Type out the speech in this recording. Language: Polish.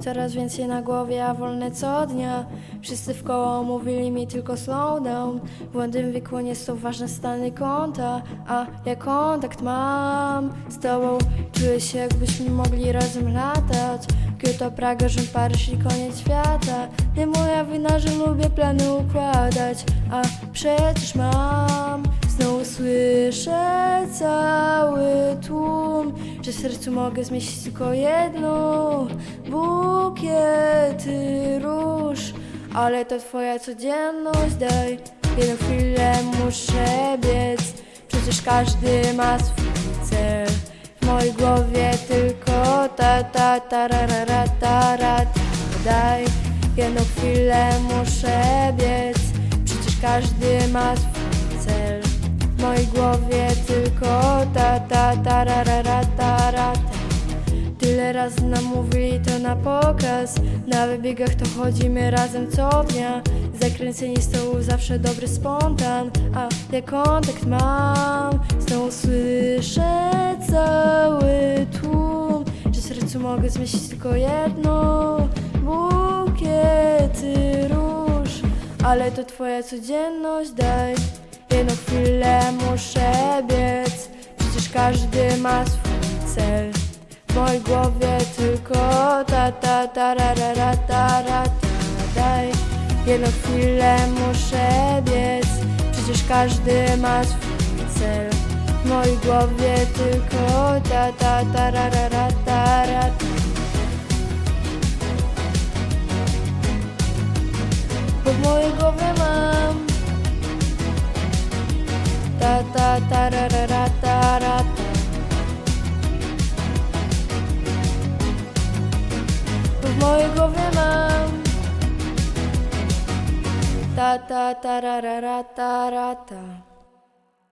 Coraz więcej na głowie, a wolne co dnia. Wszyscy w koło mówili mi tylko slow down. W młodym wieku nie są ważne stany konta A ja kontakt mam z tobą. Czuję się jakbyśmy mogli razem latać. Kyoto, Praga, Rzym, Paryż i koniec świata. Nie moja wina, że lubię plany układać A przecież mam. Znowu słyszę cały w sercu mogę zmieścić tylko jedną Bukiety róż Ale to twoja codzienność. Daj jedną chwilę muszę biec. Przecież każdy ma swój cel. W mojej głowie tylko ta ta ta ra ra ra ta ra. Daj jedną chwilę muszę biec. Przecież każdy ma swój cel. W mojej głowie tylko ta ta ta ra ra. Tyle razy nam mówili to na pokaz. Na wybiegach to chodzimy razem co dnia. Zakręceni z tobą zawsze dobry spontan. A ja kontakt mam Znowu słyszę cały tłum. Że sercu mogę zmieścić tylko jedno Bukiety róż. Ale to twoja codzienność Daj jedną chwilę muszę biec. Przecież każdy ma swój cel w mojej głowie tylko ta ta ta ra ra ra ta ra Daj. Jedną chwilę muszę biec. Przecież każdy ma swój cel. W mojej głowie tylko ta ta ta ra ra ra ta ra Bo w mojej głowie mam Ta ta ta ra ra ra ta ra ta mojej głowie mam. Ta ta ta ra ra ra ta ra ta